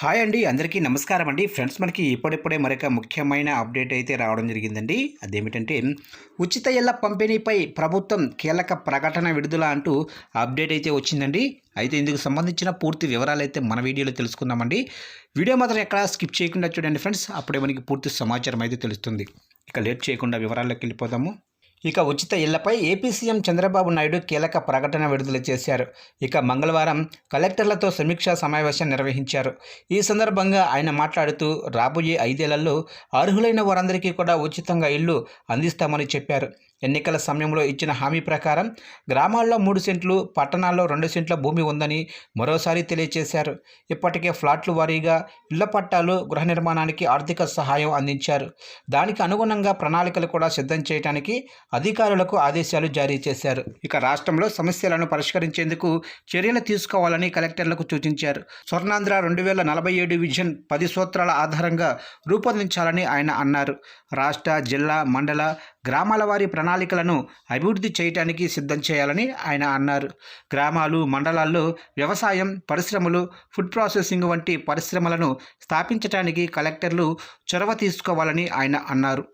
Hi అండి అందరికీ నమస్కారం అండి. ఫ్రెండ్స్ మనకి ఇప్పుడిప్పుడే మరొక ముఖ్యమైన అప్డేట్ అయితే రావడం జరిగిందండి. అదేమిటంటే ఉచిత ఇళ్ళ పంపిణీపై ప్రభుత్వం కీలక ప్రకటన విడుదల అంటూ అప్డేట్ అయితే వచ్చిందండి. అయితే ఇందుకు సంబంధించిన పూర్తి వివరాలు అయితే మన వీడియోలో తెలుసుకుందామండి. వీడియో మాత్రం ఎక్కడ స్కిప్ చేయకుండా చూడండి ఫ్రెండ్స్. అప్పుడే మనకి పూర్తి సమాచారం అయితే తెలుస్తుంది. ఇక లేట్ చేయకుండా వివరాల్లోకి వెళ్ళిపోదాము. ఇక ఉచిత ఇళ్ళపై ఏపీ సీఎం చంద్రబాబు నాయుడు కీలక ప్రకటన విడుదల చేశారు. ఇక మంగళవారం కలెక్టర్లతో సమీక్షా సమావేశం నిర్వహించారు. ఈ సందర్భంగా ఆయన మాట్లాడుతూ రాబోయే ఐదేళ్ళలో అర్హులైన వారందరికీ కూడా ఉచితంగా ఇల్లు అందిస్తామని చెప్పారు. ఎన్నికల సమయంలో ఇచ్చిన హామీ ప్రకారం గ్రామాల్లో మూడు సెంట్లు పట్టణాల్లో రెండు సెంట్ల భూమి ఉందని మరోసారి తెలియజేశారు ఇప్పటికే ఫ్లాట్లు వారీగా ఇళ్ళ పట్టాలు గృహ నిర్మాణానికి ఆర్థిక సహాయం అందించారు. దానికి అనుగుణంగా ప్రణాళికలు కూడా సిద్ధం చేయడానికి అధికారులకు ఆదేశాలు జారీ చేశారు. ఇక రాష్ట్రంలో సమస్యలను పరిష్కరించేందుకు చర్యలు తీసుకోవాలని కలెక్టర్లకు సూచించారు. స్వర్ణాంధ్ర రెండు వేల నలభై ఏడు విజన్ పది సూత్రాల ఆధారంగా రూపొందించాలని ఆయన అన్నారు. రాష్ట్ర జిల్లా మండల గ్రామాల వారి ప్రణాళికలను అభివృద్ధి చేయటానికి సిద్ధం చేయాలని ఆయన అన్నారు. గ్రామాలు మండలాల్లో వ్యవసాయం పరిశ్రమలు ఫుడ్ ప్రాసెసింగ్ వంటి పరిశ్రమలను స్థాపించడానికి కలెక్టర్లు చొరవ తీసుకోవాలని ఆయన అన్నారు.